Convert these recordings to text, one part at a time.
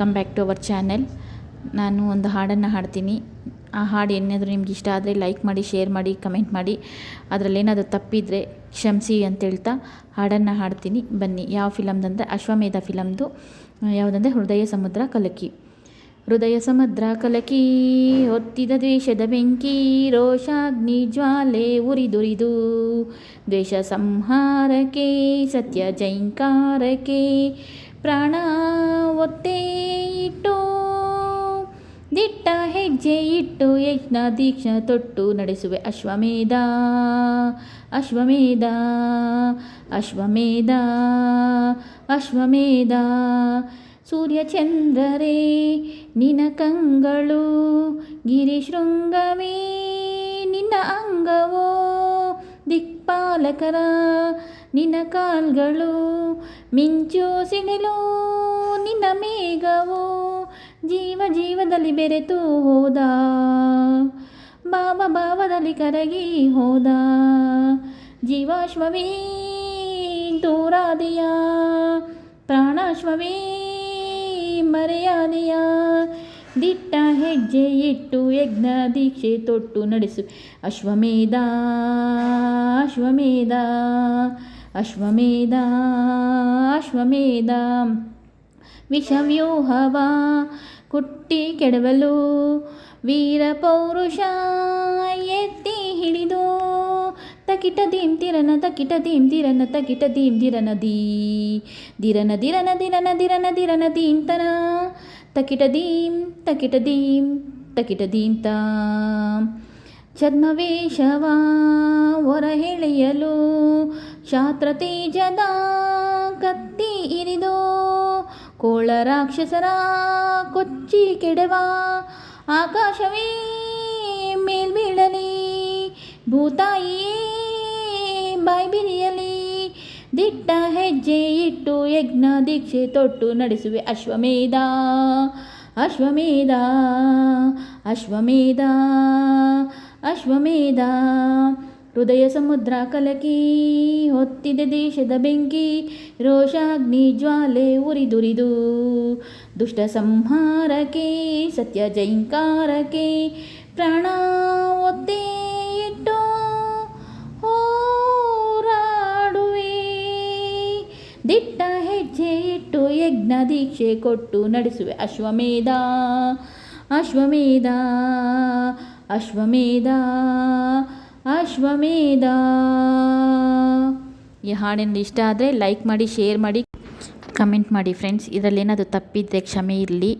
Come back to our channel ನಾನು ಒಂದು ಹಾಡನ್ನು ಹಾಡ್ತೀನಿ. ಆ ಹಾಡು ಏನಾದರೂ ನಿಮ್ಗೆ ಇಷ್ಟ ಆದರೆ ಲೈಕ್ ಮಾಡಿ ಶೇರ್ ಮಾಡಿ ಕಮೆಂಟ್ ಮಾಡಿ. ಅದರಲ್ಲಿ ಏನಾದರೂ ತಪ್ಪಿದರೆ ಕ್ಷಮಿಸಿ ಅಂತ ಹೇಳ್ತಾ ಹಾಡನ್ನು ಹಾಡ್ತೀನಿ. ಬನ್ನಿ, ಯಾವ ಫಿಲಮ್ದಂದರೆ ಅಶ್ವಮೇಧ ಫಿಲಮ್ದು ಯಾವುದಂದರೆ ಹೃದಯ ಸಮುದ್ರ ಕಲಕಿ. ಹೃದಯ ಸಮುದ್ರ ಕಲಕಿ, ಹೊತ್ತಿದ ದ್ವೇಷದ ಬೆಂಕಿ, ರೋಷಾಗ್ನಿ ಜ್ವಾಲೆ ಉರಿದುರಿದು. ದ್ವೇಷ ಸಂಹಾರಕ್ಕೆ, ಸತ್ಯ ಜೈಂಕಾರಕ್ಕೆ, ಪ್ರಾಣ ಒತ್ತೇ ಇಟ್ಟು ಯಜ್ಞ ದೀಕ್ಷ ತೊಟ್ಟು ನಡೆಸುವೆ. ಅಶ್ವಮೇಧ ಅಶ್ವಮೇಧ ಅಶ್ವಮೇಧ ಅಶ್ವಮೇಧ. ಸೂರ್ಯಚಂದ್ರರೇ ನಿನ ಕಂಗಳು ಗಿರಿಶೃಂಗವೇ, ನಿನ್ನ ಅಂಗವೋ ದಿಕ್ಪಾಲಕರ, ನಿನ್ನ ಕಾಲ್ಗಳು ಮಿಂಚು ನಿನ್ನ ಮೇಘವೋ ಜೀವ ಜೀವದಲ್ಲಿ ಬೆರೆತು ಹೋದ. ಭಾವ ಭಾವದಲ್ಲಿ ಕರಗಿ ಹೋದ. ಜೀವಾಶ್ವವೇ ದೂರಾದಿಯ, ಪ್ರಾಣಾಶ್ವವೇ ಮರೆಯಾದೆಯ. ದಿಟ್ಟ ಹೆಜ್ಜೆ ಇಟ್ಟು ಯಜ್ಞ ದೀಕ್ಷೆ ತೊಟ್ಟು ನಡೆಸು. ಅಶ್ವಮೇಧ ಅಶ್ವಮೇಧ ಅಶ್ವಮೇಧ ಅಶ್ವಮೇಧ. ವಿಷವ್ಯೂಹವ ಕುಟ್ಟಿ ಕೆಡವಲು. ವೀರ ಪೌರುಷ ಎತ್ತಿ ಹಿಡಿದು. ತಕಿಟ ದೀಂ ತಿರನ, ತಕಿಟ ದೀಂ ತಿರನ, ತಕಿಟ ದೀಂ ದಿರನ ದೀ. ದಿರನ ದಿರನ ದಿರನ ದಿರನ ದಿರನ ದೀಂತನ. ತಕಿಟ ದೀಂ ತಕಿಟ ದೀಂ, ತಕಿಟ ದೀಂತ. ಛದ್ಮವೇಷವ ಹೊರ ಹೆಳೆಯಲು. ಶಾತ್ರ ತೇಜದ ಕತ್ತಿ ಇರಿದು. ಕೋಳ ರಾಕ್ಷಸರ ಕೊಚ್ಚಿ ಕೆಡವ. ಆಕಾಶವೇ ಮೇಲ್ಬೀಳಲಿ, ಭೂತಾಯಿಯೇ ಬಾಯ್ಬಿರಿಯಲಿ. ದಿಟ್ಟ ಹೆಜ್ಜೆ ಇಟ್ಟು ಯಜ್ಞ ದೀಕ್ಷೆ ತೊಟ್ಟು ನಡೆಸುವೆ ಅಶ್ವಮೇಧ. ಅಶ್ವಮೇಧ ಅಶ್ವಮೇಧ ಅಶ್ವಮೇಧ. ಹೃದಯ ಸಮುದ್ರ ಕಲಕಿ, ಹೊತ್ತಿದೆ ದೇಶದ ಬೆಂಕಿ, ರೋಷಾಗ್ನಿ ಜ್ವಾಲೆ ಉರಿದುರಿದು. ದುಷ್ಟ ಸಂಹಾರಕ್ಕೆ, ಸತ್ಯ ಜೈಂಕಾರಕ್ಕೆ ಪ್ರಾಣ ಒತ್ತೆ ಇಟ್ಟು ಹೋರಾಡುವೆ. ದಿಟ್ಟ ಹೆಜ್ಜೆ ಇಟ್ಟು ಯಜ್ಞ ದೀಕ್ಷೆ ಕೊಟ್ಟು ನಡೆಸುವೆ. ಅಶ್ವಮೇಧ ಅಶ್ವಮೇಧ ಅಶ್ವಮೇಧ. ಅಶ್ವಮೇಧ. ಈ ಹಾಡಿನ ಇಷ್ಟ ಆದರೆ ಲೈಕ್ ಮಾಡಿ, ಶೇರ್ ಮಾಡಿ, ಕಮೆಂಟ್ ಮಾಡಿ ಫ್ರೆಂಡ್ಸ್. ಇದರಲ್ಲಿ ಏನಾದರೂ ತಪ್ಪಿದ್ದರೆ ಕ್ಷಮೆ ಇರಲಿ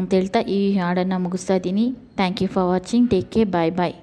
ಅಂತ ಹೇಳ್ತಾ ಈ ಹಾಡನ್ನು ಮುಗಿಸ್ತಾ ಇದ್ದೀನಿ. Thank you for watching. Take care. Bye bye.